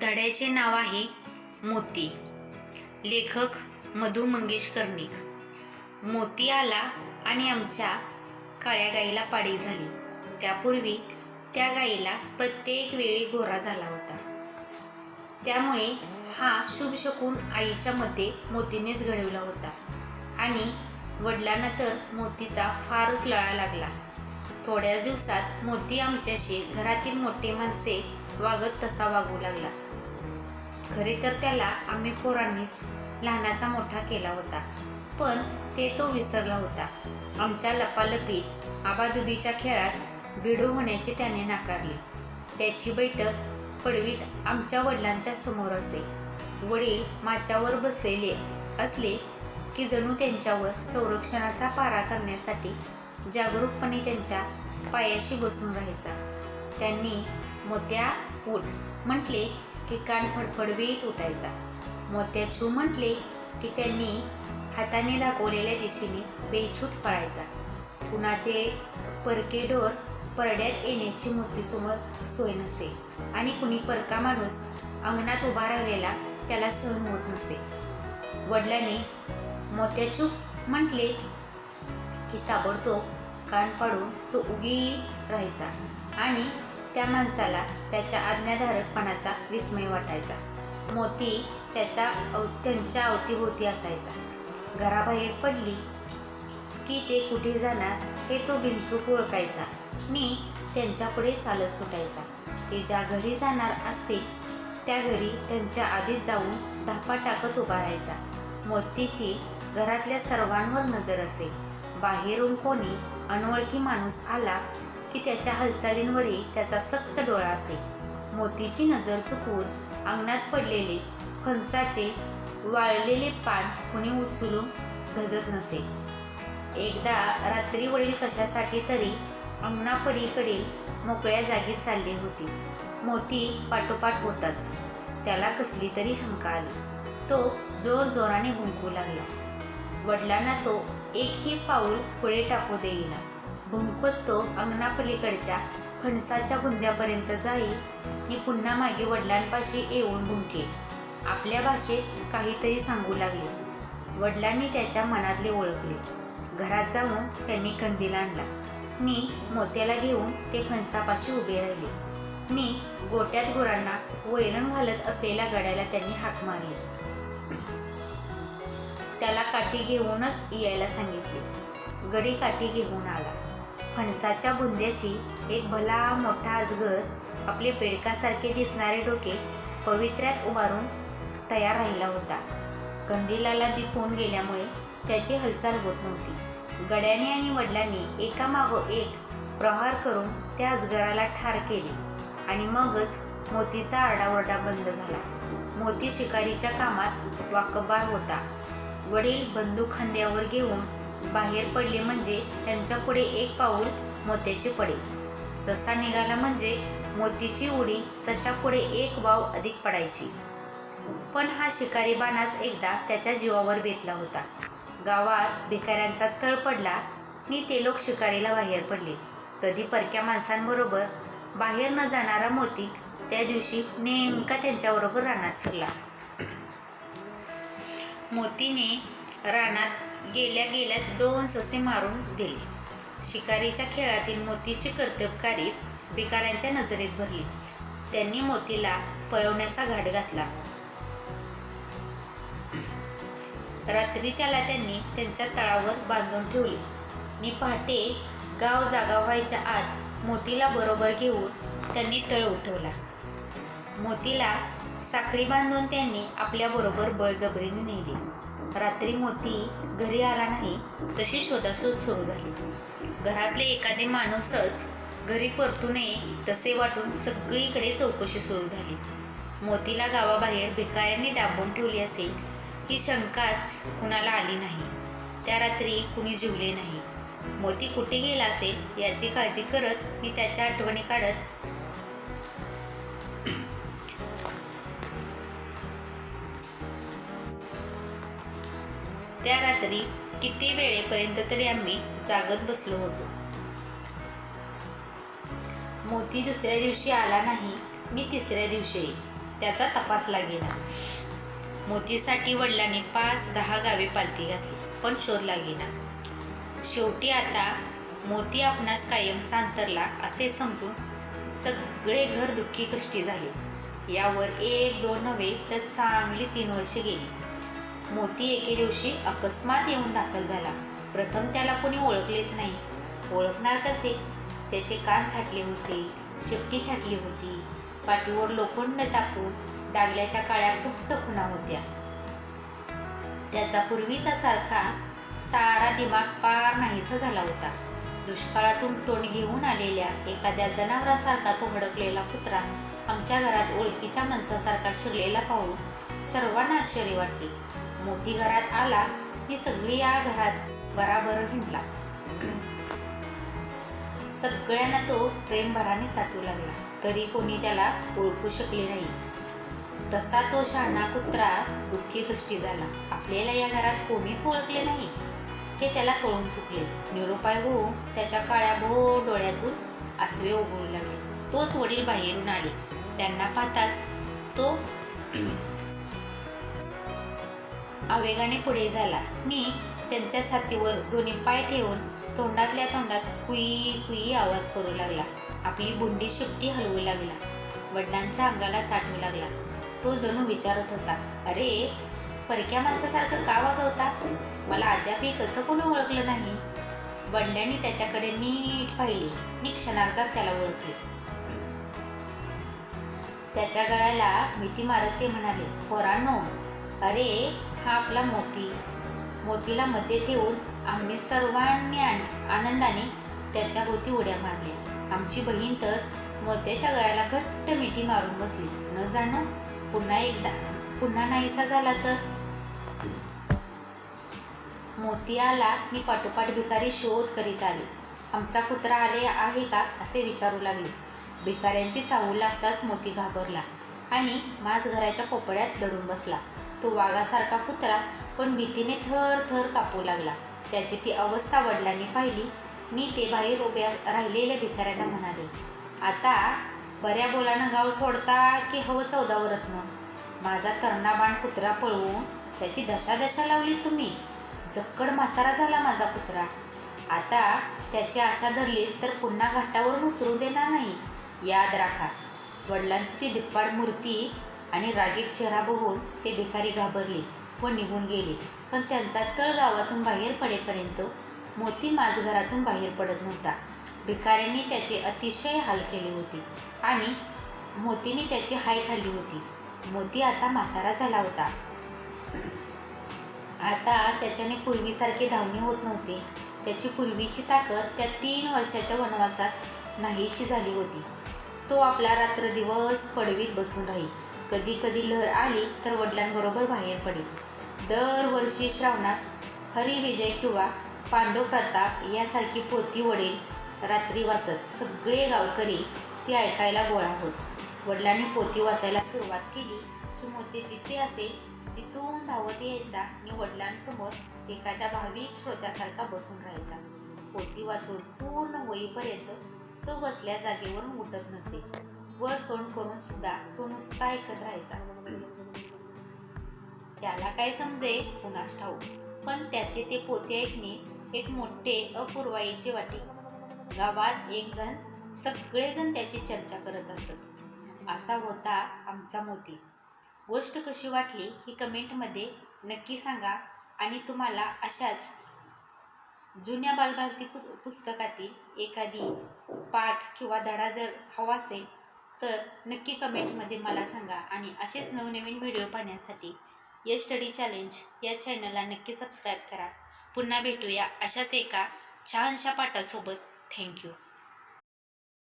धड्याचे नाव आहे मोती. लेखक मधु मंगेश कर्णिक मोती आला आणि आमच्या काळ्या गाईला पाडी झाली. त्यापूर्वी त्या गाईला प्रत्येक वेळी गोरा झाला होता. त्यामुळे हा शुभ शकून आईच्या मते मोतीनेच घडवला होता. आणि वडिलांना तर मोतीचा फारच लळा लागला. थोड्याच दिवसात मोती आमच्याशी घरातील मोठे माणसे वागत तसा वागू लागला. खरे तर त्याला आम्ही पोरांनीच लहानाचा मोठा केला होता. पण ते तो विसरला होता. आमच्या लपालपीत आबादुबीच्या खेळात भिडू होण्याची त्याने नाकारले. त्याची बैठक पडवीत आमच्या वडिलांच्या समोर असे. वडील माच्यावर बसलेले असले की जणू त्यांच्यावर संरक्षणाचा पारा करण्यासाठी जागरूकपणे त्यांच्या पायाशी बसून राहायचा. त्यांनी मोत्या उठ म्हटले की कान फडफडवीत उठायचा. मोत्याचू म्हटले की त्यांनी हाताने दाखवलेल्या दिशेने बेछूट पळायचा. कुणाचे परके डोर परड्यात येण्याची मोतीसमोर सोय नसे आणि कुणी परका माणूस अंगणात उभा राहिलेला त्याला सहन होत नसे. वडिलाने मोत्याचूप म्हटले की ताबडतोब कान पाडून तो उगी राहायचा आणि त्या माणसाला त्याच्या आज्ञाधारकपणाचा विस्मय वाटायचा. मोती त्याच्या अव त्यांच्या अवतीभोवती असायचा. घराबाहेर पडली की ते कुठे जाणार हे तो बिनचूक ओळखायचा. मी त्यांच्यापुढे चालत सुटायचा. ते ज्या घरी जाणार असते त्या घरी त्यांच्या आधीच जाऊन धापा टाकत उभा राहायचा. मोतीची घरातल्या सर्वांवर नजर असे. बाहेरून कोणी अनोळखी माणूस आला की त्याच्या हालचालींवरही त्याचा सक्त डोळा असे. मोतीची नजर चुकवून अंगणात पडलेले फणसाचे वाळलेले पान कुणी उचलून धजत नसे. एकदा रात्री वडील कशासाठी तरी अंगणापडीकडील मोकळ्या जागेत चालली होती. मोती पाठोपाठ होताच. त्याला कसली तरी शंका आली. तो जोर जोराने भुंकू लागला. वडिलांना तो एकही पाऊल पुढे टाकू देईना. भुंकत तो अंगणापलीकडच्या फणसाच्या बुंद्यापर्यंत जाईल मी पुन्हा मागे वडिलांपाशी येऊन भुंके आपल्या भाषेत काहीतरी सांगू लागले. वडिलांनी त्याच्या मनातले ओळखले. घरात जाऊन त्यांनी कंदील आणला. मी मोत्याला घेऊन ते फणसापाशी उभे राहिले. मी गोट्यात गुरांना वैरण घालत असलेल्या गड्याला त्यांनी हाक मारली. त्याला काठी घेऊनच यायला सांगितले. गडी काठी घेऊन आला. फणसाच्या बुंद्याशी एक भला मोठा अजगर आपले पेडकासारखे दिसणारे डोके पवित्र्यात उभारून तयार राहिला होता. कंदिलाला दिपून गेल्यामुळे त्याची हालचाल होत नव्हती. गड्याने आणि वडिलांनी एकामागो एक प्रहार करून त्या अजगराला ठार केले आणि मगच मोतीचा आरडाओरडा बंद झाला. मोती शिकारीच्या कामात वाकबार होता. वडील बंदूक खांद्यावर घेऊन बाहेर पडले म्हणजे त्यांच्या पुढे एक पाऊल मोत्याचे पडे ससा निघाला म्हणजे मोतीची उडी सशापुढे एक वाव अधिक पडायची. पण हा शिकारी बाणाच एकदा त्याच्या जीवावर बेतला होता. गावात भिकाऱ्यांचा तळ पडला आणि ते लोक शिकारीला बाहेर पडले. कधी परक्या माणसांबरोबर बाहेर न जाणारा मोती त्या दिवशी नेमका त्यांच्याबरोबर रानात शिरला. मोतीने रानात गेल्या गेल्यास दोन ससे मारून दिले. शिकारीच्या खेळातील मोतीची कर्तबकारी भिकाऱ्यांच्या नजरेत भरली. त्यांनी मोतीला पळवण्याचा घाट घातला. रात्री त्याला त्यांनी त्यांच्या तळावर बांधून ठेवले. नि पहाटे गाव जागा व्हायच्या आत मोतीला बरोबर घेऊन त्यांनी तळ उठवला. मोतीला साखळी बांधून त्यांनी आपल्याबरोबर बळजबरीने नेली. रात्री मोती घरी आला नाही तशी शोधाशोध सुरू झाली. घरातले एखादे माणूसच घरी परतू नये तसे वाटून सगळीकडे चौकशी सुरू झाली. मोतीला गावाबाहेर भिकाऱ्यांनी डांबून ठेवली असेल ही शंकाच कुणाला आली नाही. त्या रात्री कुणी जिवले नाही. मोती कुठे गेला असेल याची काळजी करत मी त्याच्या आठवणी काढत त्या रात्री किती वेळेपर्यंत तरी आम्ही जागत बसलो होतो. मोती दुसऱ्या दिवशी आला नाही मी तिसऱ्या दिवशी. त्याचा तपास लागेना मोतीसाठी वडिलांनी पाच दहा गावे पालती घातली पण शोध लागेना शेवटी आता मोती आपणास कायम चांतरला असे समजून सगळे घर दुःखी कष्टी झाले. यावर एक दोन नव्हे तर चांगली तीन वर्षे गेली. मोती एके दिवशी अकस्मात येऊन दाखल झाला. प्रथम त्याला कोणी ओळखलेच नाही. ओळखणार कसे? त्याचे कान छाटले होते शेपटी छाटली होती. पाठीवर लोखंड तापून डागल्याच्या काळ्या पुट्ट खुणा होत्या. त्याचा पूर्वीचा सारखा सारा दिमाग पार नाहीसा झाला होता. दुष्काळातून तोंड घेऊन आलेल्या एखाद्या जनावरासारखा तो भडकलेला कुत्रा आमच्या घरात ओळखीच्या माणसासारखा शिरलेला पाहून सर्वांना आश्चर्य वाटले मोती घरात आला की सगळी या घरात बराबर हिंडला. सगळ्यांना तो प्रेमभराने चाटू लागला. तरी कोणी त्याला ओळखू शकले नाही. तसा तो शहाणा कुत्रा दुःखी कष्टी झाला. आपल्याला या घरात कोणीच ओळखले नाही. हे त्याला कळून चुकले. निरुपाय होऊन त्याच्या काळ्या भो डोळ्यातून आसवे उघडू लागले. तोच वडील बाहेरून आले. त्यांना पाहताच तो आवेगाने पुढे झाला. मी त्यांच्या छातीवर दोन्ही पाय ठेवून तोंडातल्या तोंडात कुई कुई आवाज करू लागला. आपली बुंडी शिपटी हलवू लागला. वडिलांच्या अंगाला चाटू लागला. तो जणू विचारत होता अरे परक्या माणसासारखं का वागवता? मला अद्यापही कसं कोणी ओळखलं नाही? वडिलांनी त्याच्याकडे नीट पाहिली. नी क्षणार्धात त्याला ओळखले. त्याच्या गळ्याला मिठी मारत ते म्हणाले पोरांनो अरे हा आपला मोती. मोतीला मध्ये ठेवून आम्ही सर्वांनी आनंदाने त्याच्या भोवती उड्या मारल्या. आमची बहीण तर मोत्याच्या गळ्याला घट्ट मिठी मारून बसली. न जाणं पुन्हा एकदा पुन्हा नाहीसा झाला तर? मोती आला मी पाठोपाठ भिकारी शोध करीत आले. आमचा कुत्रा आले आहे का? असे विचारू लागले. भिकाऱ्यांची चावू लागताच मोती घाबरला आणि माझ घराच्या कोपड्यात दडून बसला. तो वाघासारखा कुत्रा पण भीतीने थर थर कापू लागला. त्याची ती अवस्था वडिलांनी पाहिली. मी ते बाहेर उभ्या राहिलेल्या भिकाऱ्यांना म्हणाले आता बऱ्या बोलानं गाव सोडता की हवं चौदावरत्न माझा कर्णाबाण कुत्रा पळवून त्याची दशा दशा लावली तुम्ही. जक्कड म्हातारा झाला माझा कुत्रा. आता त्याची आशा धरली तर पुन्हा घाटावरून उतरू देणार नाही. याद राखा वडिलांची ती दिप्पाड मूर्ती आणि रागीट चेहरा बघून ते भिकारी घाबरले व निघून गेले. पण त्यांचा तळ गावातून बाहेर पडेपर्यंत मोती माझघरातून बाहेर पडत नव्हता. भिकाऱ्यांनी त्याचे अतिशय हाल केले होते आणि मोतीने त्याची हाय खाल्ली होती. मोती आता म्हातारा झाला होता. आता त्याच्याने पूर्वीसारखे धावणे होत नव्हते. त्याची पूर्वीची ताकद त्या तीन वर्षाच्या वनवासात नाहीशी झाली होती. तो आपला रात्रदिवस पडवीत बसून राहील. कधी कधी लहर आली तर वडिलांबरोबर बाहेर पडेल. दरवर्षी श्रावणात हरिविजय किंवा पांडव प्रताप यासारखी पोती वडील रात्री वाचत सगळे गावकरी ती ऐकायला गोळा होत. वडिलांनी पोती वाचायला सुरुवात केली की मोती जिथे असेल तिथून धावत यायचा आणि वडिलांसमोर एखाद्या भाविक श्रोत्यासारखा बसून राहायचा. पोती वाचून पूर्ण होईपर्यंत तो बसल्या जागेवरून उठत नसे. वर तोंड करून सुद्धा तो नुसता ऐकत राहायचा. त्याला काय समजे? कुणास ठाऊक. पण त्याचे ते पोते ऐकणे एक मोठे अपूर्वाईचे वाटे. गावात एक जण सगळेजण त्याची चर्चा करत असत. असा होता आमचा मोती. गोष्ट कशी वाटली ही कमेंटमध्ये नक्की सांगा आणि तुम्हाला अशाच जुन्या बालभारती पु पुस्तकातील एखादी पाठ किंवा धडा जर हवा असेल तर नक्की कमेंटमध्ये मला सांगा आणि असेच नवनवीन व्हिडिओ पाहण्यासाठी या स्टडी चॅलेंज या चॅनलला नक्की सबस्क्राईब करा. पुन्हा भेटूया अशाच एका छानशा पाठासोबत. थँक्यू.